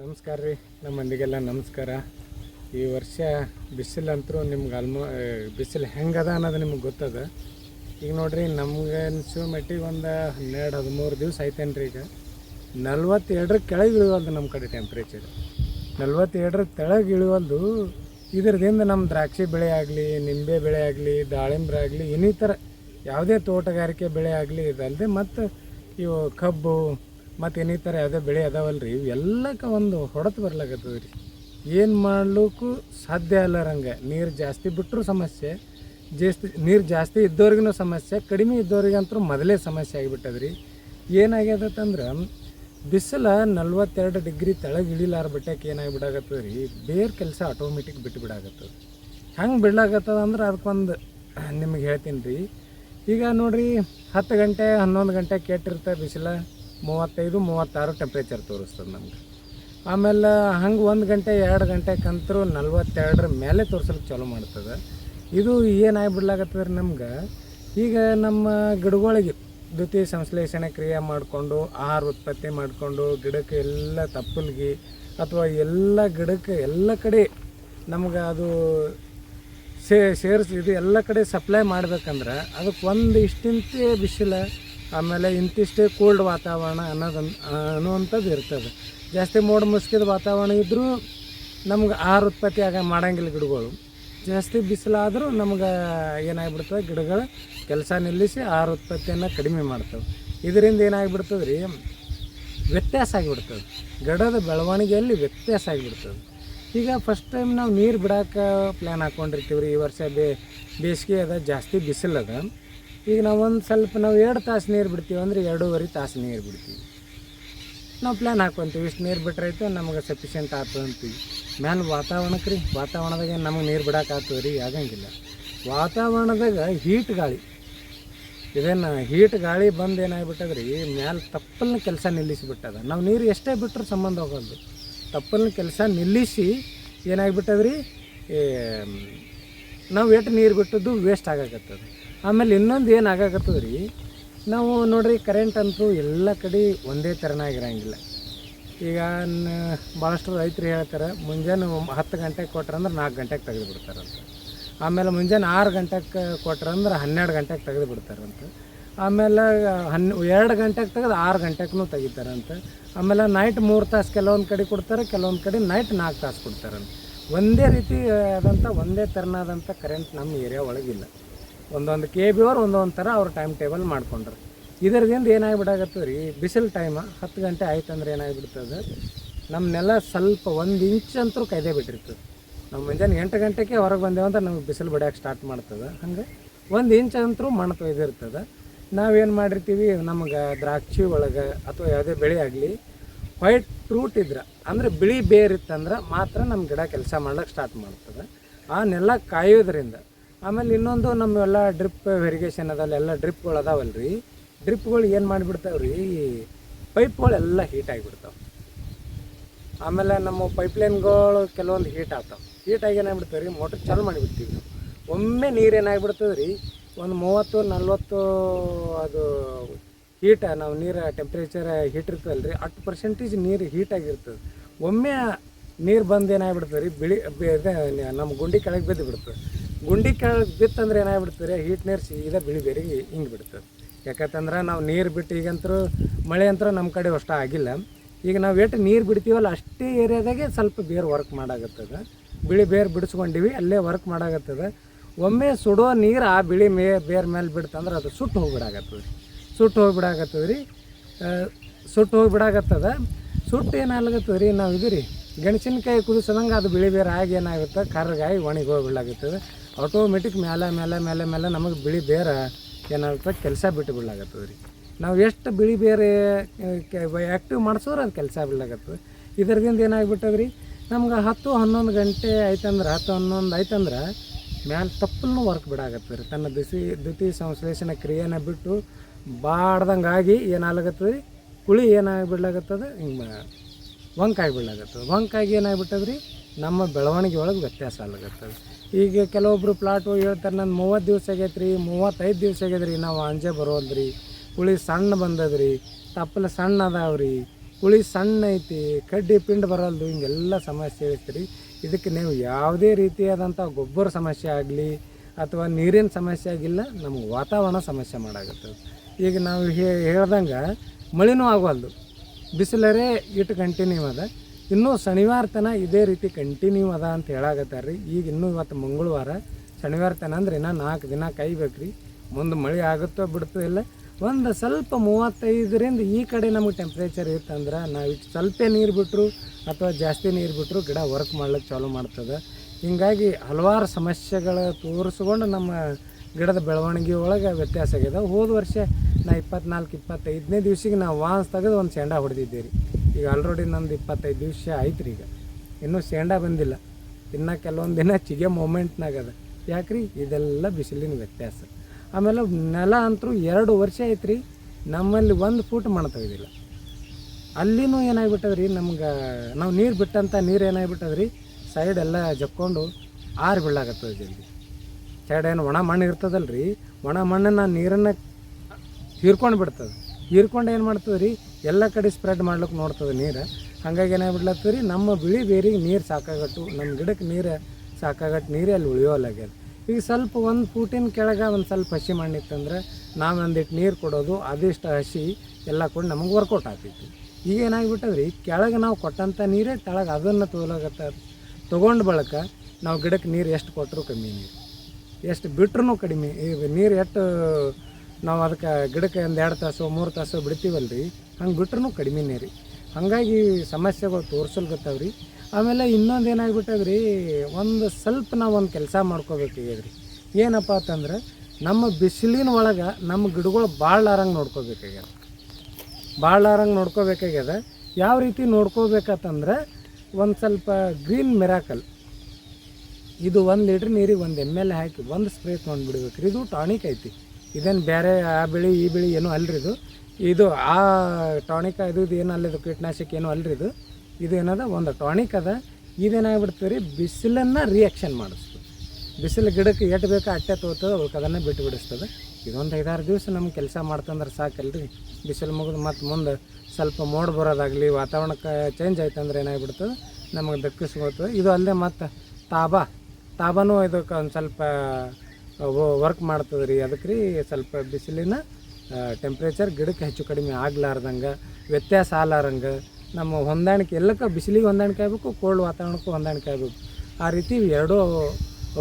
ನಮಸ್ಕಾರ ರೀ ನಮ್ಮ ಮಂದಿಗೆಲ್ಲ ನಮಸ್ಕಾರ. ಈ ವರ್ಷ ಬಿಸಿಲಂತರೂ ನಿಮ್ಗೆ ಆಲ್ಮೋ ಬಿಸಿಲು ಹೆಂಗದ ಅನ್ನೋದು ನಿಮ್ಗೆ ಗೊತ್ತದ? ಈಗ ನೋಡ್ರಿ, ನಮ್ಗೆ ಅನ್ಸೋ ಮಟ್ಟಿಗೆ ಒಂದು ಹನ್ನೆರಡು, ಹದಿಮೂರು ದಿವಸ ರೀ ಈಗ. ನಲ್ವತ್ತೆರಡರ ಕೆಳಗೆ ಇಳಿವಲ್ದು ನಮ್ಮ ಕಡೆ ಟೆಂಪ್ರೇಚರ್ ನಲ್ವತ್ತೆರಡರ ಕೆಳಗೆ ಇಳಿವಲ್ದು ಇದರದಿಂದ ನಮ್ಮ ದ್ರಾಕ್ಷಿ ಬೆಳೆ ಆಗಲಿ, ನಿಂಬೆ ಬೆಳೆ ಆಗಲಿ, ದಾಳಿಂಬ್ರೆ ಆಗಲಿ ಇನ್ನಿತರ ಯಾವುದೇ ತೋಟಗಾರಿಕೆ ಬೆಳೆ ಆಗಲಿ ಇದಲ್ಲದೆ ಮತ್ತು ಇವು ಕಬ್ಬು ಮತ್ತು ಇನ್ನಿತರ ಯಾವುದೇ ಬೆಳೆ ಅದಾವಲ್ಲ ರೀ ಇವೆಲ್ಲಕ್ಕೆ ಒಂದು ಹೊಡೆತು ಬರ್ಲಾಗತ್ತದ ರೀ ಏನು ಮಾಡ್ಲಿಕ್ಕೂ ಸಾಧ್ಯ ಅಲ್ಲರಂಗೆ ನೀರು ಜಾಸ್ತಿ ಬಿಟ್ಟರು ಸಮಸ್ಯೆ. ಜಾಸ್ತಿ ನೀರು ಜಾಸ್ತಿ ಇದ್ದವ್ರಿಗೂ ಸಮಸ್ಯೆ. ಕಡಿಮೆ ಇದ್ದವ್ರಿಗಂತೂ ಮೊದಲೇ ಸಮಸ್ಯೆ ಆಗಿಬಿಟ್ಟದ ರೀ ಏನಾಗ್ಯದತ್ತಂದ್ರೆ, ಬಿಸಿಲು ನಲ್ವತ್ತೆರಡು ಡಿಗ್ರಿ ತೆಳಗೆ ಇಳಿಲಾರ ಬಿಟ್ಟಕ್ಕೆ ಏನಾಗಿಬಿಡಾಗತ್ತದ ರೀ ಬೇರೆ ಕೆಲಸ ಆಟೋಮೆಟಿಕ್ ಬಿಟ್ಟು ಬಿಡಾಗತ್ತದ ಹೆಂಗೆ ಬಿಡ್ಲಾಗತ್ತದ ಅಂದ್ರೆ ಅದಕ್ಕೊಂದು ನಿಮಗೆ ಹೇಳ್ತೀನಿ ರೀ ಈಗ ನೋಡಿರಿ, ಹತ್ತು ಗಂಟೆ ಹನ್ನೊಂದು ಗಂಟೆ ಕೆಟ್ಟಿರುತ್ತೆ ಬಿಸಿಲು. ಮೂವತ್ತೈದು, ಮೂವತ್ತಾರು ಟೆಂಪ್ರೇಚರ್ ತೋರಿಸ್ತದೆ ನಮ್ಗೆ. ಆಮೇಲೆ ಹಂಗೆ ಒಂದು ಗಂಟೆ, ಎರಡು ಗಂಟೆಕಂತರೂ ನಲ್ವತ್ತೆರಡರ ಮೇಲೆ ತೋರ್ಸಲಿಕ್ಕೆ ಚಾಲೂ ಮಾಡ್ತದೆ. ಇದು ಏನಾಗ್ಬಿಡ್ಲಾಗತ್ತದ ರೀ ನಮ್ಗೆ? ಈಗ ನಮ್ಮ ಗಿಡಗಳಿಗೆ ದ್ವಿತೀಯ ಸಂಶ್ಲೇಷಣೆ ಕ್ರಿಯೆ ಮಾಡಿಕೊಂಡು, ಆಹಾರ ಉತ್ಪತ್ತಿ ಮಾಡಿಕೊಂಡು, ಗಿಡಕ್ಕೆ ಎಲ್ಲ ತಪ್ಪಲ್ಗಿ ಅಥವಾ ಎಲ್ಲ ಗಿಡಕ್ಕೆ ಎಲ್ಲ ಕಡೆ ನಮ್ಗೆ ಅದು ಸೇ, ಸೇರಿಸಿ, ಇದು ಎಲ್ಲ ಕಡೆ ಸಪ್ಲೈ ಮಾಡ್ಬೇಕಂದ್ರೆ ಅದಕ್ಕೆ ಒಂದು ಇಷ್ಟಿಂತೆ ಬಿಸಿಲು ಆಮೇಲೆ ಇಂತಿಷ್ಟೇ ಕೋಲ್ಡ್ ವಾತಾವರಣ ಅನ್ನೋದು ಅನ್ನುವಂಥದ್ದು ಇರ್ತದೆ. ಜಾಸ್ತಿ ಮೋಡ ಮುಸ್ಕಿದ ವಾತಾವರಣ ಇದ್ದರೂ ನಮ್ಗೆ ಆಹಾರ ಉತ್ಪತ್ತಿ ಆಗ ಮಾಡಂಗಿಲ್ಲ ಗಿಡಗಳು. ಜಾಸ್ತಿ ಬಿಸಿಲಾದರೂ ನಮ್ಗೆ ಏನಾಗ್ಬಿಡ್ತದೆ, ಗಿಡಗಳು ಕೆಲಸ ನಿಲ್ಲಿಸಿ ಆಹಾರ ಉತ್ಪತ್ತಿಯನ್ನು ಕಡಿಮೆ ಮಾಡ್ತವೆ. ಇದರಿಂದ ಏನಾಗ್ಬಿಡ್ತದೆ ರೀ ವ್ಯತ್ಯಾಸ ಆಗಿಬಿಡ್ತದೆ. ಗಿಡದ ಬೆಳವಣಿಗೆಯಲ್ಲಿ ವ್ಯತ್ಯಾಸ ಆಗಿಬಿಡ್ತದೆ. ಈಗ ಫಸ್ಟ್ ಟೈಮ್ ನಾವು ನೀರು ಬಿಡೋಕೆ ಪ್ಲ್ಯಾನ್ ಹಾಕ್ಕೊಂಡಿರ್ತೀವಿ ರೀ ಈ ವರ್ಷ ಬೇಸಿಗೆ ಅದ ಜಾಸ್ತಿ ಬಿಸಿಲದ. ಈಗ ನಾವು ಒಂದು ಸ್ವಲ್ಪ ನಾವು ಎರಡು ತಾಸು ನೀರು ಬಿಡ್ತೀವಿ ಅಂದರೆ ಎರಡೂವರೆ ತಾಸು ನೀರು ಬಿಡ್ತೀವಿ. ನಾವು ಪ್ಲ್ಯಾನ್ ಹಾಕ್ಕೊಂತೀವಿ ಇಷ್ಟು ನೀರು ಬಿಟ್ರೈತೆ ನಮಗೆ ಸಫಿಷಿಯೆಂಟ್ ಆಗ್ತದೆ ಅಂತೀವಿ. ಮ್ಯಾಲೆ ವಾತಾವರಣಕ್ಕೆ ರೀ, ವಾತಾವರಣದಾಗ ನಮಗೆ ನೀರು ಬಿಡೋಕ್ಕಾಗ್ತದೆ ರೀ, ಆಗಂಗಿಲ್ಲ. ವಾತಾವರಣದಾಗ ಹೀಟ್ ಗಾಳಿ. ಇದೇನು ಹೀಟ್ ಗಾಳಿ ಬಂದು ಏನಾಗ್ಬಿಟ್ಟದ ರೀ ಮ್ಯಾಲೆ ತಪ್ಪಲ್ನ ಕೆಲಸ ನಿಲ್ಲಿಸಿಬಿಟ್ಟದ. ನಾವು ನೀರು ಎಷ್ಟೇ ಬಿಟ್ಟರು ಸಂಬಂಧ ಹೋಗೋದು ತಪ್ಪಲ್ನ ಕೆಲಸ ನಿಲ್ಲಿಸಿ ಏನಾಗ್ಬಿಟ್ಟದ ರೀ ನಾವು ಎಷ್ಟು ನೀರು ಬಿಟ್ಟದ್ದು ವೇಸ್ಟ್ ಆಗಾಕತ್ತದ ಆಮೇಲೆ ಇನ್ನೊಂದು ಏನು ಆಗಾಕತ್ತದ ರೀ ನಾವು ನೋಡ್ರಿ ಕರೆಂಟ್ ಅಂತೂ ಎಲ್ಲ ಕಡೆ ಒಂದೇ ಥರನಾಗಿರಂಗಿಲ್ಲ ಈಗ ಭಾಳಷ್ಟು ರೈತರು ಹೇಳ್ತಾರೆ, ಮುಂಜಾನೆ ಹತ್ತು ಗಂಟೆಗೆ ಕೊಟ್ರಂದ್ರೆ ನಾಲ್ಕು ಗಂಟೆಗೆ ತೆಗೆದು ಬಿಡ್ತಾರಂತ ಆಮೇಲೆ ಮುಂಜಾನೆ ಆರು ಗಂಟೆಗೆ ಕೊಟ್ರಂದ್ರೆ ಹನ್ನೆರಡು ಗಂಟೆಗೆ ತೆಗೆದು ಬಿಡ್ತಾರಂತ ಆಮೇಲೆ ಹನ್ ಎರಡು ಗಂಟೆಗೆ ತೆಗೆದು ಆರು ಗಂಟೆಗೂ ತೆಗಿತಾರಂತ. ಆಮೇಲೆ ನೈಟ್ ಮೂರು ತಾಸು ಕೆಲವೊಂದು ಕಡೆ ಕೊಡ್ತಾರೆ, ಕೆಲವೊಂದು ಕಡೆ ನೈಟ್ ನಾಲ್ಕು ತಾಸು ಕೊಡ್ತಾರಂತ. ಒಂದೇ ರೀತಿ ಆದಂಥ ಒಂದೇ ಥರನಾದಂಥ ಕರೆಂಟ್ ನಮ್ಮ ಏರಿಯಾ ಒಳಗಿಲ್ಲ. ಒಂದೊಂದು ಕೆ ಬಿ ಅವ್ರು ಒಂದೊಂದು ಥರ ಅವ್ರು ಟೈಮ್ ಟೇಬಲ್ ಮಾಡ್ಕೊಂಡ್ರು. ಇದರದಿಂದ ಏನಾಗ್ಬಿಡಾಗತ್ತೆ ರೀ, ಬಿಸಿಲು ಟೈಮ ಹತ್ತು ಗಂಟೆ ಆಯ್ತು ಅಂದ್ರೆ ಏನಾಗ್ಬಿಡ್ತದೆ ನಮ್ಮ ನೆಲ ಸ್ವಲ್ಪ ಒಂದು ಇಂಚ್ ಅಂತೂ ಕೈದೇ ಬಿಟ್ಟಿರ್ತದೆ. ನಮ್ಮ ಮುಂಜಾನೆ ಎಂಟು ಗಂಟೆಗೆ ಹೊರಗೆ ಬಂದೇವು ಅಂದ್ರೆ ನಮಗೆ ಬಿಸಿಲು ಬಿಡೋಕೆ ಸ್ಟಾರ್ಟ್ ಮಾಡ್ತದೆ. ಹಂಗೆ ಒಂದು ಇಂಚ್ ಅಂತೂ ಮಣ್ಣು ತೊಯ್ದಿರ್ತದೆ ನಾವೇನು ಮಾಡಿರ್ತೀವಿ, ನಮಗೆ ದ್ರಾಕ್ಷಿ ಒಳಗೆ ಅಥವಾ ಯಾವುದೇ ಬೆಳೆ ಆಗಲಿ ವೈಟ್ ರೂಟ್ ಇದ್ರೆ, ಅಂದರೆ ಬಿಳಿ ಬೇರಿತ್ತಂದ್ರೆ ಮಾತ್ರ ನಮ್ಮ ಗಿಡ ಕೆಲಸ ಮಾಡ್ಲಿಕ್ಕೆ ಸ್ಟಾರ್ಟ್ ಮಾಡ್ತದೆ. ಆ ನೆಲ ಕಾಯೋದ್ರಿಂದ ಆಮೇಲೆ ಇನ್ನೊಂದು ನಮ್ಮೆಲ್ಲ ಡ್ರಿಪ್ ವೆರಿಗೇಷನ್ ಅದಲ್ಲ ಎಲ್ಲ ಡ್ರಿಪ್ಗಳು ಅದಾವಲ್ಲ ರೀ ಡ್ರಿಪ್ಗಳು ಏನು ಮಾಡಿಬಿಡ್ತಾವೆ ರೀ ಪೈಪ್ಗಳೆಲ್ಲ ಹೀಟ್ ಆಗಿಬಿಡ್ತಾವೆ. ಆಮೇಲೆ ನಮ್ಮ ಪೈಪ್ಲೈನ್ಗಳು ಕೆಲವೊಂದು ಹೀಟ್ ಆಗ್ತಾವೆ. ಹೀಟ್ ಆಗಿ ಏನಾಗ್ಬಿಡ್ತಾವೆ ರೀ ಮೋಟ್ರ್ ಚಾಲು ಮಾಡಿಬಿಡ್ತೀವಿ ನಾವು. ಒಮ್ಮೆ ನೀರು ಏನಾಗ್ಬಿಡ್ತದೆ ರೀ ಒಂದು ಮೂವತ್ತು, ನಲ್ವತ್ತು ಅದು ಹೀಟ ನಾವು ನೀರು ಟೆಂಪ್ರೇಚರ್ ಹೀಟ್ ಇರ್ತದಲ್ಲ ರೀ ಹತ್ತು ಪರ್ಸೆಂಟೇಜ್ ನೀರು ಹೀಟ್ ಆಗಿರ್ತದೆ ಒಮ್ಮೆ ನೀರು ಬಂದು ಏನಾಗ್ಬಿಡ್ತದೆ ರೀ ಬಿಳಿ ನಮ್ಮ ಗುಂಡಿ ಕೆಳಗೆ ಬಿದ್ದು ಬಿಡ್ತದೆ. ಗುಂಡಿ ಕೆಳಗೆ ಬಿತ್ತಂದ್ರೆ ಏನಾಗ್ಬಿಡ್ತದೆ? ರೀ ಹೀಟ್ ನೀರು ಸೀದಾ ಬಿಳಿ ಬೇರಿಗೆ ಹಿಂಗೆ ಬಿಡ್ತದೆ. ಯಾಕಂತಂದ್ರೆ ನಾವು ನೀರು ಬಿಟ್ಟು ಈಗಂತರೂ ಮಳೆ ಅಂತೂ ನಮ್ಮ ಕಡೆ ಅಷ್ಟು ಆಗಿಲ್ಲ. ಈಗ ನಾವು ಎಷ್ಟು ನೀರು ಬಿಡ್ತೀವಲ್ಲ ಅಷ್ಟೇ ಏರಿಯಾದಾಗೆ ಸ್ವಲ್ಪ ಬೇರೆ ವರ್ಕ್ ಮಾಡಾಗತ್ತದೆ ಬಿಳಿ ಬೇರು ಬಿಡಿಸ್ಕೊಂಡಿವಿ, ಅಲ್ಲೇ ವರ್ಕ್ ಮಾಡಾಗತ್ತದೆ ಒಮ್ಮೆ ಸುಡೋ ನೀರು ಆ ಬಿಳಿ ಮೇ, ಬೇರ್ ಮೇಲೆ ಬಿಡ್ತಂದ್ರೆ ಅದು ಸುಟ್ಟು ಹೋಗ್ಬಿಡಾಗತ್ತದ ರೀ ಸುಟ್ಟು ಹೋಗ್ಬಿಡಾಗತ್ತದ ರೀ ಸುಟ್ಟು ಹೋಗ್ಬಿಡಾಗತ್ತದ ಸುಟ್ಟು ಏನಾಗ್ಲಾಗತ್ತದ ರೀ ನಾವು ಇದು ರೀ ಗೆಣಸಿನಕಾಯಿ ಕುದಿಸದಂಗೆ ಅದು ಬಿಳಿ ಬೇರೆ ಆಗಿ ಏನಾಗುತ್ತೆ? ಕರ್ರಗಾಗಿ ಒಣಗಿ ಹೋಗ್ಬಿಡ್ಲಾಗತ್ತದ ಆಟೋಮೆಟಿಕ್ ಮೇಲೆ ಮೇಲೆ ಮೇಲೆ ಮೇಲೆ ನಮಗೆ ಬಿಳಿ ಬೇರೆ ಏನಾಗುತ್ತೆ? ಕೆಲಸ ಬಿಟ್ಟು ಬಿಡ್ಲಾಗತ್ತದ ರೀ ನಾವು ಎಷ್ಟು ಬಿಳಿ ಬೇರೆ ಆ್ಯಕ್ಟಿವ್ ಮಾಡಿಸೋರು ಅದು ಕೆಲಸ ಬಿಡ್ಲಾಗತ್ತದ. ಇದರಿಂದ ಏನಾಗ್ಬಿಟ್ಟದ ರೀ ನಮ್ಗೆ ಹತ್ತು ಹನ್ನೊಂದು ಗಂಟೆ ಆಯ್ತಂದ್ರೆ, ಹತ್ತು ಹನ್ನೊಂದು ಆಯ್ತಂದ್ರೆ ಮ್ಯಾಲೆ ತಪ್ಪಲೂ ವರ್ಕ್ ಬಿಡಾಗತ್ತೆ ರೀ ತನ್ನ ಬಿಸಿ, ದ್ವಿತೀಯ ಸಂಶ್ಲೇಷಣೆ ಕ್ರಿಯೆನ ಬಿಟ್ಟು ಬಾಡ್ದಂಗೆ ಆಗಿ ಏನಾಗತ್ತದ ರೀ ಹುಳಿ ಏನಾಗ್ಬಿಡ್ಲಾಗತ್ತದ? ಹಿಂಗೆ ವಂಕಾಗಿ ಬಿಡ್ಲಾಗತ್ತದ ವಂಕಾಗಿ ಏನಾಗ್ಬಿಟ್ಟದ ರೀ ನಮ್ಮ ಬೆಳವಣಿಗೆ ಒಳಗೆ ವ್ಯತ್ಯಾಸ ಆಗ್ಲಾಗತ್ತದ ಈಗ ಕೆಲವೊಬ್ರು ಪ್ಲಾಟು ಹೇಳ್ತಾರೆ ನಾನು ಮೂವತ್ತು ದಿವಸ ಆಗೈತೆ ರೀ ಮೂವತ್ತೈದು ದಿವಸ ಆಗ್ಯದ ರೀ ನಾವು ಅಂಜೆ ರೀ ಹುಳಿ ಸಣ್ಣ ಬಂದದ್ರಿ ತಪ್ಪಲು ಸಣ್ಣ ಅದಾವ ರೀ ಕುಳಿ ಸಣ್ಣ ಐತಿ, ಕಡ್ಡಿ ಪಿಂಡ್ ಬರಲ್ದು, ಹಿಂಗೆಲ್ಲ ಸಮಸ್ಯೆ ಐತಿ ರೀ ಇದಕ್ಕೆ ನೀವು ಯಾವುದೇ ರೀತಿಯಾದಂಥ ಗೊಬ್ಬರ ಸಮಸ್ಯೆ ಆಗಲಿ ಅಥವಾ ನೀರಿನ ಸಮಸ್ಯೆ ಆಗಿಲ್ಲ, ನಮಗೆ ವಾತಾವರಣ ಸಮಸ್ಯೆ ಮಾಡಾಕತ್ತದ. ಈಗ ನಾವು ಹೇಳ್ದಂಗೆ ಮಳೆನೂ ಆಗವಲ್ದು ಬಿಸಿಲರೇ ಇಟ್ಟು ಕಂಟಿನ್ಯೂ ಅದ. ಇನ್ನೂ ಶನಿವಾರ ತನ ಇದೇ ರೀತಿ ಕಂಟಿನ್ಯೂ ಅದ ಅಂತ ಹೇಳಾಗತ್ತಾರ ರೀ ಈಗ ಇನ್ನೂ ಇವತ್ತು ಮಂಗಳವಾರ, ಶನಿವಾರ ತನ ಅಂದ್ರೆ ಇನ್ನೂ ನಾಲ್ಕು ದಿನ ಕಾಯ್ಬೇಕು ರೀ ಮುಂದೆ ಮಳೆ ಆಗುತ್ತೋ ಬಿಡ್ತೋ ಇಲ್ಲ. ಒಂದು ಸ್ವಲ್ಪ ಮೂವತ್ತೈದರಿಂದ ಈ ಕಡೆ ನಮಗೆ ಟೆಂಪ್ರೇಚರ್ ಇತ್ತಂದ್ರೆ ನಾವು ಇಷ್ಟು ಸ್ವಲ್ಪ ನೀರು ಬಿಟ್ಟರು ಅಥವಾ ಜಾಸ್ತಿ ನೀರು ಬಿಟ್ಟರು ಗಿಡ ವರ್ಕ್ ಮಾಡ್ಲಿಕ್ಕೆ ಚಾಲೂ ಮಾಡ್ತದೆ. ಹಿಂಗಾಗಿ ಹಲವಾರು ಸಮಸ್ಯೆಗಳು ತೋರಿಸ್ಕೊಂಡು ನಮ್ಮ ಗಿಡದ ಬೆಳವಣಿಗೆ ಒಳಗೆ ವ್ಯತ್ಯಾಸ ಆಗಿದೆ ಹೋದ ವರ್ಷ ನಾ ಇಪ್ಪತ್ನಾಲ್ಕು, ಇಪ್ಪತ್ತೈದನೇ ದಿವ್ಸಿಗೆ ನಾವು ವಾನ್ಸ್ ತೆಗೆದು ಒಂದು ಸೆಂಡ ಹೊಡೆದಿದ್ದೆ ರೀ ಈಗ ಆಲ್ರೆಡಿ ನಂದು ಇಪ್ಪತ್ತೈದು ದಿವಸ ಆಯ್ತು ರೀ ಈಗ. ಇನ್ನೂ ಸೇಂಡ ಬಂದಿಲ್ಲ. ಇನ್ನು ಕೆಲವೊಂದು ದಿನ ಚಿಗೆ ಮೂಮೆಂಟ್ನಾಗ ಅದ. ಯಾಕ್ರಿ? ಇದೆಲ್ಲ ಬಿಸಿಲಿನ ವ್ಯತ್ಯಾಸ. ಆಮೇಲೆ ನೆಲ ಅಂತರೂ ಎರಡು ವರ್ಷ ಆಯ್ತು ರೀ ನಮ್ಮಲ್ಲಿ ಒಂದು ಫೂಟ್ ಮಣ ತೆಗೆದಿಲ್ಲ ಅಲ್ಲಿನೂ ಏನಾಗ್ಬಿಟ್ಟದ್ರಿ? ನಮ್ಗೆ ನಾವು ನೀರು ಬಿಟ್ಟಂಥ ನೀರು ಏನಾಗ್ಬಿಟ್ಟದ್ರಿ? ಸೈಡ್ ಎಲ್ಲ ಜಕ್ಕೊಂಡು ಆರು ಬೀಳಾಗತ್ತದ ಜಲ್ದಿ. ಸೈಡ್ ಏನು ಒಣ ಮಣ್ಣು ಇರ್ತದಲ್ರಿ? ಒಣ ಮಣ್ಣನ್ನು ನೀರನ್ನು ಹೀರ್ಕೊಂಡು ಬಿಡ್ತದೆ. ಹೀರ್ಕೊಂಡು ಏನು ಮಾಡ್ತದೆ ರೀ ಎಲ್ಲ ಕಡೆ ಸ್ಪ್ರೆಡ್ ಮಾಡ್ಲಿಕ್ಕೆ ನೋಡ್ತದೆ ನೀರು. ಹಾಗಾಗಿ ಏನಾಗ್ಬಿಡ್ಲತ್ತದ ರೀ ನಮ್ಮ ಬಿಳಿ ಬೇರಿಗೆ ನೀರು ಸಾಕಾಗಟ್ಟು ನಮ್ಮ ಗಿಡಕ್ಕೆ ನೀರು ಸಾಕಾಗಟ್ಟು ನೀರು ಅಲ್ಲಿ ಉಳಿಯೋಲ್ಲಾಗ್ಯದ ಈಗ ಸ್ವಲ್ಪ ಒಂದು ಫೂಟಿನ ಕೆಳಗೆ ಒಂದು ಸ್ವಲ್ಪ ಹಸಿ ಮಣ್ಣಿತ್ತಂದ್ರೆ ನಾವು ಒಂದಿಟ್ಟು ನೀರು ಕೊಡೋದು ಅದಿಷ್ಟು ಹಸಿ ಎಲ್ಲ ಕೊಟ್ಟು ನಮಗೆ ವರ್ಕೌಟ್ ಆಗ್ತಿತ್ತು ಈಗ ಏನಾಗ್ಬಿಟ್ಟದ್ರಿ ಕೆಳಗೆ ನಾವು ಕೊಟ್ಟಂಥ ನೀರೇ ಕೆಳಗೆ ಅದನ್ನು ತೊಗೊಳಗತ್ತ ತೊಗೊಂಡು ಬಳಕ ನಾವು ಗಿಡಕ್ಕೆ ನೀರು ಎಷ್ಟು ಕೊಟ್ಟರು ಕಮ್ಮಿ ನೀರು. ಎಷ್ಟು ಬಿಟ್ರೂ ಕಡಿಮೆ, ಈಗ ನೀರು ಎಷ್ಟು ನಾವು ಅದಕ್ಕೆ ಗಿಡಕ್ಕೆ ಒಂದು ಎರಡು ತಾಸು, ಮೂರು ತಾಸು ರೀ ಹಂಗೆ ಬಿಟ್ರೂ ಕಡಿಮೆನೇ ರೀ. ಹಾಗಾಗಿ ಸಮಸ್ಯೆಗಳು ತೋರ್ಸಲ್ಗತ್ತಾವ ರೀ ಆಮೇಲೆ ಇನ್ನೊಂದು ಏನಾಗ್ಬಿಟ್ಟದ್ರಿ, ಒಂದು ಸ್ವಲ್ಪ ನಾವು ಒಂದು ಕೆಲಸ ಮಾಡ್ಕೋಬೇಕಾಗ್ಯದ್ರಿ ಏನಪ್ಪ ಅಂತಂದ್ರೆ, ನಮ್ಮ ಬಿಸಿಲಿನ ಒಳಗೆ ನಮ್ಮ ಗಿಡಗಳು ಬಾಳಾರಂಗೆ ನೋಡ್ಕೋಬೇಕಾಗ್ಯದ ಬಾಳಾರಂಗೆ ನೋಡ್ಕೋಬೇಕಾಗ್ಯದ ಯಾವ ರೀತಿ ನೋಡ್ಕೋಬೇಕಂತಂದ್ರೆ ಒಂದು ಸ್ವಲ್ಪ ಗ್ರೀನ್ ಮಿರಾಕಲ್. ಇದು ಒಂದು ಲೀಟ್ರ್ ನೀರಿಗೆ ಒಂದು ಎಂ ಎಲ್ ಹಾಕಿ, ಒಂದು ಸ್ಪ್ರೇ ತೊಗೊಂಡ್ಬಿಡ್ಬೇಕು ರೀ ಇದು ಟಾನಿಕ್ ಐತಿ. ಇದೇನು ಬೇರೆ ಆ ಬೆಳೆ, ಈ ಬೆಳೆ ಏನೂ ಅಲ್ರಿ ಇದು. ಇದು ಆ ಟಾನಿಕ್ ಅದು ಇದು ಏನು ಅಲ್ಲಿದು ಕೀಟನಾಶಕ ಏನೂ ಅಲ್ರಿ ಇದು. ಇದು ಏನದ? ಒಂದು ಟಾನಿಕ್ ಅದ. ಇದೇನಾಗ್ಬಿಡ್ತದೆ ರೀ? ಬಿಸಿಲನ್ನು ರಿಯಾಕ್ಷನ್ ಮಾಡಿಸ್ತದೆ. ಬಿಸಿಲು ಗಿಡಕ್ಕೆ ಎಟ್ಟು ಬೇಕೋ ಅಟ್ಟೆ ತೋತದ ಅದನ್ನು ಬಿಟ್ಟು ಬಿಡಿಸ್ತದೆ. ಇದೊಂದು ಐದಾರು ದಿವಸ ನಮ್ಗೆ ಕೆಲಸ ಮಾಡ್ತಂದ್ರೆ ಸಾಕಲ್ರಿ. ಬಿಸಿಲು ಮುಗಿದು ಮತ್ತು ಮುಂದೆ ಸ್ವಲ್ಪ ಮೋಡ ಬರೋದಾಗಲಿ, ವಾತಾವರಣಕ್ಕೆ ಚೇಂಜ್ ಆಯ್ತಂದ್ರೆ ಏನಾಗ್ಬಿಡ್ತದೆ? ನಮಗೆ ದಕ್ಕಿಸ್ಕೊಳ್ತದೆ ಇದು ಅಲ್ಲದೆ ಮತ್ತು ತಾಬಾ. ತಾಬಾನು ಇದಕ್ಕೆ ಒಂದು ಸ್ವಲ್ಪ ವರ್ಕ್ ಮಾಡ್ತದೆ ರೀ ಅದಕ್ಕೆ ರೀ ಸ್ವಲ್ಪ ಬಿಸಿಲಿನ ಟೆಂಪ್ರೇಚರ್ ಗಿಡಕ್ಕೆ ಹೆಚ್ಚು ಕಡಿಮೆ ಆಗ್ಲಾರ್ದಂಗೆ, ವ್ಯತ್ಯಾಸ ಆಲಾರಂಗೆ ನಮ್ಮ ಹೊಂದಾಣಿಕೆ, ಎಲ್ಲಕ್ಕೆ ಬಿಸಿಲಿಗೆ ಹೊಂದಾಣಿಕೆ ಆಗಬೇಕು ಕೋಲ್ಡ್ ವಾತಾವರಣಕ್ಕೂ ಹೊಂದಾಣಿಕೆ ಆಗಬೇಕು. ಆ ರೀತಿ ಎರಡೂ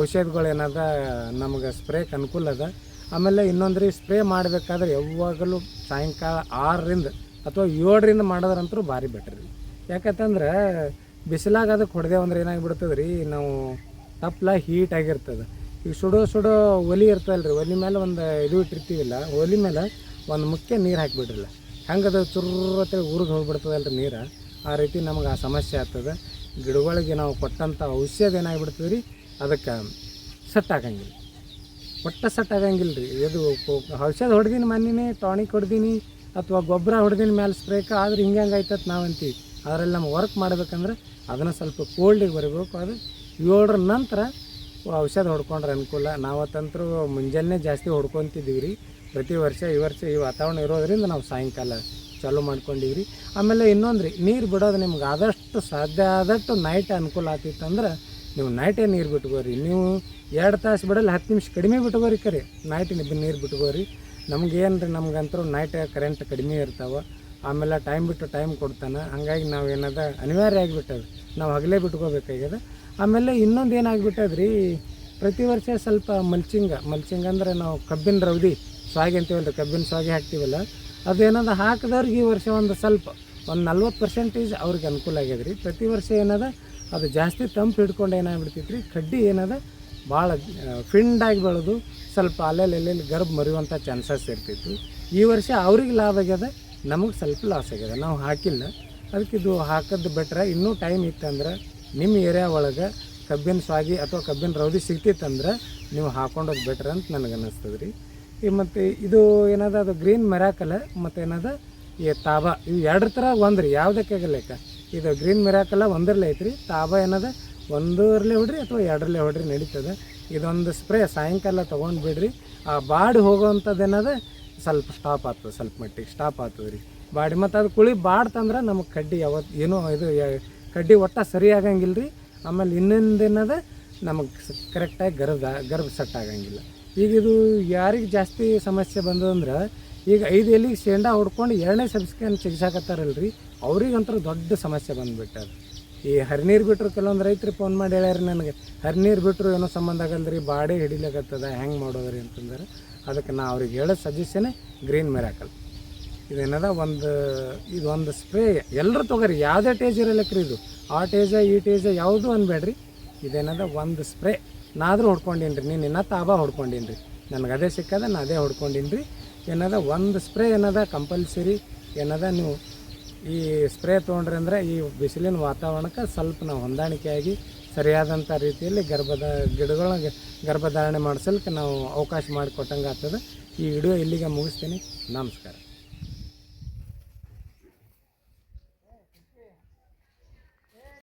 ಔಷಧಿಗಳು ಏನದ ನಮಗೆ ಸ್ಪ್ರೇಕ್ ಅನುಕೂಲ ಅದ. ಆಮೇಲೆ ಇನ್ನೊಂದು ರೀ ಸ್ಪ್ರೇ ಮಾಡಬೇಕಾದ್ರೆ ಯಾವಾಗಲೂ ಸಾಯಂಕಾಲ ಆರರಿಂದ ಅಥವಾ ಏಳರಿಂದ ಮಾಡೋದ್ರಂತರೂ ಭಾರಿ ಬೆಟ್ರ್ ರೀ. ಯಾಕಂತಂದ್ರೆ ಬಿಸಿಲಾಗ ಅದಕ್ಕೆ ಹೊಡೆದೇವು ಅಂದ್ರೆ ಏನಾಗ್ಬಿಡ್ತದೆ ರೀ ನಾವು ತಪ್ಪಲ ಹೀಟ್ ಆಗಿರ್ತದೆ. ಈಗ ಸುಡೋ ಸುಡೋ ಒಲಿ ಇರ್ತದಲ್ಲ ರೀ ಒಲಿ ಮೇಲೆ ಒಂದು ಇದು ಇಟ್ಟಿರ್ತೀವಿಲ್ಲ, ಒಲಿ ಮೇಲೆ ಒಂದು ಮುಖ್ಯ ನೀರು ಹಾಕಿಬಿಡ್ರಿಲ್ಲ. ಹೆಂಗೆ ಅದು ಚುರ್ರತ್ತೆ ಉರಿದು ಹೋಗ್ಬಿಡ್ತದಲ್ಲ ರೀ ನೀರು? ಆ ರೀತಿ ನಮಗೆ ಆ ಸಮಸ್ಯೆ ಆಗ್ತದೆ. ಗಿಡಗಳಿಗೆ ನಾವು ಕೊಟ್ಟಂಥ ಔಷಧ ಏನಾಗಿಬಿಡ್ತದೆ ರೀ ಅದಕ್ಕೆ ಸೆಟ್ ಆಗಂಗಿಲ್ಲ. ಒಟ್ಟ ಸೆಟ್ ಆಗಂಗಿಲ್ಲ ರೀ ಇದು ಔಷಧ ಹೊಡೆದೀನಿ ಮನ್ನಿನೇ, ಟಾನಿಕ್ ಹೊಡೆದೀನಿ ಅಥವಾ ಗೊಬ್ಬರ ಹೊಡೆದಿನ ಮೇಲೆ ಸ್ಪ್ರೇಕ ಆದ್ರೆ ಹಿಂಗೆ ಹಂಗೆ ಆಯ್ತದ ನಾವು ಅಂತೀವಿ ಅದರಲ್ಲಿ ನಮ್ಗೆ ವರ್ಕ್ ಮಾಡಬೇಕಂದ್ರೆ ಅದನ್ನು ಸ್ವಲ್ಪ ಕೋಲ್ಡಿಗೆ ಬರಬೇಕು. ಅದು ಏಳರ ನಂತರ ಔಷಧ ಹೊಡ್ಕೊಂಡ್ರೆ ಅನುಕೂಲ. ನಾವತ್ತಂತರೂ ಮುಂಜಾನೆ ಜಾಸ್ತಿ ಹೊಡ್ಕೊತಿದ್ದೀವಿ ರೀ ಪ್ರತಿ ವರ್ಷ ಈ ವರ್ಷ ಈ ವಾತಾವರಣ ಇರೋದ್ರಿಂದ ನಾವು ಸಾಯಂಕಾಲ ಚಾಲೂ ಮಾಡ್ಕೊಂಡಿವಿ ರೀ ಆಮೇಲೆ ಇನ್ನೊಂದು ರೀ ನೀರು ಬಿಡೋದು ನಿಮ್ಗೆ ಆದಷ್ಟು ಸಾಧ್ಯ ಆದಷ್ಟು ನೈಟ್ ಅನುಕೂಲ ಆತಿತ್ತಂದ್ರೆ ನೀವು ನೈಟೇ ನೀರು ಬಿಟ್ಕೋರಿ ನೀವು ಎರಡು ತಾಸು ಬಿಡಲ್ಲ, ಹತ್ತು ನಿಮಿಷ ಕಡಿಮೆ ಬಿಟ್ಕೋರಿ ಕರೆ. ನೈಟ್ ನೀರು ಬಿಟ್ಕೋರಿ ನಮ್ಗೇನು ರೀ ನಮ್ಗಂತರೂ ನೈಟ್ ಕರೆಂಟ್ ಕಡಿಮೆ ಇರ್ತಾವೆ. ಆಮೇಲೆ ಟೈಮ್ ಬಿಟ್ಟು ಟೈಮ್ ಕೊಡ್ತಾನೆ. ಹಾಗಾಗಿ ನಾವು ಏನದ, ಅನಿವಾರ್ಯ ಆಗಿಬಿಟ್ಟದ. ನಾವು ಹಗಲೇ ಬಿಟ್ಕೋಬೇಕಾಗ್ಯದ. ಆಮೇಲೆ ಇನ್ನೊಂದು ಏನಾಗ್ಬಿಟ್ಟದ ರೀ ಪ್ರತಿ ವರ್ಷ ಸ್ವಲ್ಪ ಮಲ್ಚಿಂಗ, ಮಲ್ಚಿಂಗ್ ಅಂದ್ರೆ ನಾವು ಕಬ್ಬಿನ ರೌದಿ ಸ್ವಾಗಿ ಅಂತೀವಲ್ಲ ಕಬ್ಬಿನ ಸ್ವಾಗಿ ಹಾಕ್ತೀವಲ್ಲ ಅದೇನದ ಹಾಕಿದವ್ರಿಗೆ ಈ ವರ್ಷ ಒಂದು ಸ್ವಲ್ಪ, ಒಂದು ನಲ್ವತ್ತು ಪರ್ಸೆಂಟೇಜ್ ಅವ್ರಿಗೆ ಅನುಕೂಲ ಆಗ್ಯದ ರೀ ಪ್ರತಿ ವರ್ಷ ಏನದ, ಅದು ಜಾಸ್ತಿ ತಂಪು ಹಿಡ್ಕೊಂಡು ಏನಾಗ್ಬಿಡ್ತೈತೆ ರೀ ಕಡ್ಡಿ ಏನದ, ಭಾಳ ಫಿಂಡಾಗಿ ಬೆಳೆದು ಸ್ವಲ್ಪ ಅಲ್ಲೆಲ್ಲಿ ಗರ್ಭ ಮರಿಯುವಂಥ ಚಾನ್ಸಸ್ ಇರ್ತಿತ್ತು ಈ ವರ್ಷ ಅವ್ರಿಗೆ ಲಾಭ ಆಗ್ಯದ ನಮಗೆ ಸ್ವಲ್ಪ ಲಾಸ್ ಆಗ್ಯದ ನಾವು ಹಾಕಿಲ್ಲ. ಅದಕ್ಕೆ ಇದು ಹಾಕೋದು ಬೆಟ್ರೆ ಇನ್ನೂ ಟೈಮ್ ಇತ್ತಂದ್ರೆ ನಿಮ್ಮ ಏರಿಯಾ ಒಳಗೆ ಕಬ್ಬಿನ ಸಾಗಿ ಅಥವಾ ಕಬ್ಬಿನ ರೌದಿ ಸಿಗ್ತಿತ್ತಂದ್ರೆ ನೀವು ಹಾಕೊಂಡೋದು ಬೆಟ್ರ್ ಅಂತ ನನಗೆ ಅನ್ನಿಸ್ತದೆ ರೀ ಈ ಮತ್ತು ಇದು ಏನದ, ಅದು ಗ್ರೀನ್ ಮೆರಾಕಲ ಮತ್ತು ಏನದ, ಈ ತಾಬಾ ಇವು ಎರಡರ ಥರ ಒಂದು ರೀ ಯಾವುದಕ್ಕೆ ಲೆಕ್ಕ. ಇದು ಗ್ರೀನ್ ಮೆರಾಕಲ ಒಂದರಲ್ಲೇ ಐತ್ರಿ, ತಾಬಾ ಏನದ ಒಂದರಲ್ಲೇ ಹೊಡ್ರಿ ಅಥವಾ ಎರಡರಲ್ಲೇ ಹೊಡ್ರಿ ನಡೀತದೆ. ಇದೊಂದು ಸ್ಪ್ರೇ ಸಾಯಂಕಾಲ ತೊಗೊಂಡು ಬಿಡ್ರಿ. ಆ ಬಾಡಿ ಹೋಗೋವಂಥದ್ದು ಏನದ ಸ್ವಲ್ಪ ಸ್ಟಾಪ್ ಆಗ್ತದೆ ಸ್ವಲ್ಪ ಮಟ್ಟಿಗೆ ಸ್ಟಾಪ್ ಆಗ್ತದೆ ರೀ. ಬಾಡಿ ಮತ್ತು ಅದು ಕುಳಿ ಬಾಡ್ತಂದ್ರೆ ನಮಗೆ ಕಡ್ಡಿ ಯಾವತ್ತು ಏನೋ ಇದು ಕಡ್ಡಿ ಒಟ್ಟ ಸರಿ ಆಗಂಗಿಲ್ಲ ರೀ ಆಮೇಲೆ ಇನ್ನೊಂದು ಏನದ ನಮಗೆ ಕರೆಕ್ಟಾಗಿ ಗರ್ಭ ಗರ್ಭ ಸೆಟ್ ಆಗಂಗಿಲ್ಲ. ಈಗ ಇದು ಯಾರಿಗೆ ಜಾಸ್ತಿ ಸಮಸ್ಯೆ ಬಂದದಂದ್ರೆ ಈಗ ಐದು ಎಲಿಗೆ ಶೇಂಡಾ ಹೊಡ್ಕೊಂಡು ಎರಡನೇ ಸಬ್ಸ್ಕ್ಯಾನ್ ಚಿಗಿಸಾಕತ್ತಾರಲ್ರಿ. ಅವ್ರಿಗಂತೂ ದೊಡ್ಡ ಸಮಸ್ಯೆ ಬಂದುಬಿಟ್ಟದ. ಈ ಹರಿನೀರು ಬಿಟ್ಟರು ಕೆಲವೊಂದು ರೈತರು ಫೋನ್ ಮಾಡಿ ಹೇಳ್ಯಾರ ನನಗೆ, ಹರಿನೀರು ಬಿಟ್ಟರು ಏನೋ ಸಂಬಂಧ ಆಗಲ್ಲ ರೀ ಬಾಡಿ ಹಿಡಿಲಾಗತ್ತದ ಹೆಂಗೆ ಮಾಡೋದ್ರಿ ಅಂತಂದ್ರೆ ಅದಕ್ಕೆ ನಾ ಅವ್ರಿಗೆ ಹೇಳೋ ಸಜೆಷನೇ ಗ್ರೀನ್ ಮೆರಾಕಲ್ ಇದೇನದ ಒಂದು, ಇದು ಒಂದು ಸ್ಪ್ರೇ ಎಲ್ಲರೂ ತೊಗೊರಿ, ಯಾವುದೇ ಟೇಜ್ ಇರಲಿಕ್ಕೆ ಇದು. ಆ ಟೇಜ ಈ ಟೇಜ ಯಾವುದೂ ಅನ್ಬೇಡ್ರಿ. ಇದೇನದ? ಒಂದು ಸ್ಪ್ರೇ ನಾದರೂ ಹೊಡ್ಕೊಂಡಿನ್ರಿ. ನೀನು ಇನ್ನೂ ತಾಬ ಹೊಡ್ಕೊಂಡಿನ್ರಿ. ನನಗೆ ಅದೇ ಸಿಕ್ಕದ, ನಾ ಅದೇ ಹೊಡ್ಕೊಂಡಿನ್ರಿ. ಏನದ? ಒಂದು ಸ್ಪ್ರೇ ಏನದ? ಕಂಪಲ್ಸರಿ ಏನದ? ನೀವು ಈ ಸ್ಪ್ರೇ ತೊಗೊಂಡ್ರಿ ಅಂದ್ರೆ ಈ ಬಿಸಿಲಿನ ವಾತಾವರಣಕ್ಕೆ ಸ್ವಲ್ಪ ನಾವು ಹೊಂದಾಣಿಕೆಯಾಗಿ ಸರಿಯಾದಂಥ ರೀತಿಯಲ್ಲಿ ಗರ್ಭದ ಗಿಡಗಳನ್ನ ಗರ್ಭಧಾರಣೆ ಮಾಡಿಸಲಿಕ್ಕೆ ನಾವು ಅವಕಾಶ ಮಾಡಿಕೊಟ್ಟಂಗೆ ಆಗ್ತದೆ ಈ ವಿಡಿಯೋ ಇಲ್ಲಿಗೆ ಮುಗಿಸ್ತೀನಿ. ನಮಸ್ಕಾರ.